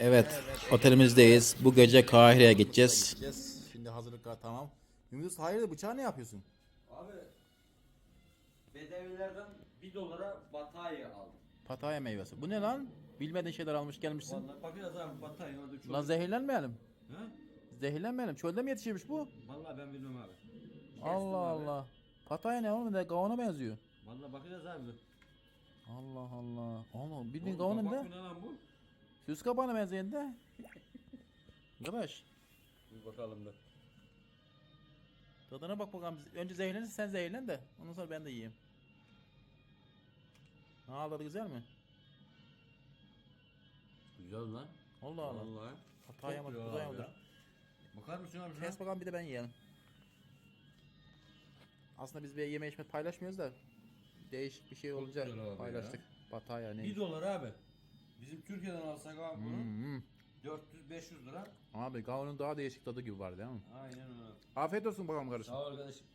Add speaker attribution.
Speaker 1: Evet, otelimizdeyiz. Bu gece Kahire'ye gideceğiz.
Speaker 2: Şimdi hazırlıklar tamam. Yunus hayırdır bıçağı ne yapıyorsun?
Speaker 3: Abi Bedevilerden 1 dolara batarya aldım.
Speaker 1: Pataya meyvesi. Bu ne lan? Bilmediğin şeyler almış gelmişsin.
Speaker 3: Vallahi bakacağız abi batarya orada çok.
Speaker 1: Lan zehirlenmeyelim.
Speaker 3: Ha?
Speaker 1: Zehirlenmeyelim. Çölde mi yetişirmiş bu?
Speaker 3: Vallahi ben bilmem abi.
Speaker 1: Allah Allah. Pataya ne oğlum? Ne kavana benziyor.
Speaker 3: Vallahi bakacağız abi.
Speaker 1: Allah Allah. Allah bildiğin
Speaker 3: Oğlum, kabak
Speaker 1: da.
Speaker 3: mı ne lan bu?
Speaker 1: Süs kabağına benzeyen de. Arkadaş.
Speaker 3: Bir bakalım da.
Speaker 1: Tadına bak bakalım. Önce zehirlenirse sen zehirlen de. Ondan sonra ben de yiyeyim. Ha tadı güzel mi?
Speaker 3: Güzel lan.
Speaker 1: Allah Allah.
Speaker 3: Vallahi.
Speaker 1: Pataya mı?
Speaker 3: Çok güzel
Speaker 1: Pataya
Speaker 3: abi
Speaker 1: mıdır?
Speaker 3: ya. Bakar mısın abi?
Speaker 1: Kes bakalım bir de ben yiyelim. Aslında biz bir yeme içme paylaşmıyoruz da değişik bir şey olunca paylaştık. Pataya ne?
Speaker 3: 1 dolar abi. Bizim Türkiye'den alsak abi bunu
Speaker 1: Hmm.
Speaker 3: 400-500 lira.
Speaker 1: Abi kavunun daha değişik tadı gibi var değil mi?
Speaker 3: Aynen öyle.
Speaker 1: Afiyet olsun bakalım kardeşim.
Speaker 3: Sağ ol arkadaşım.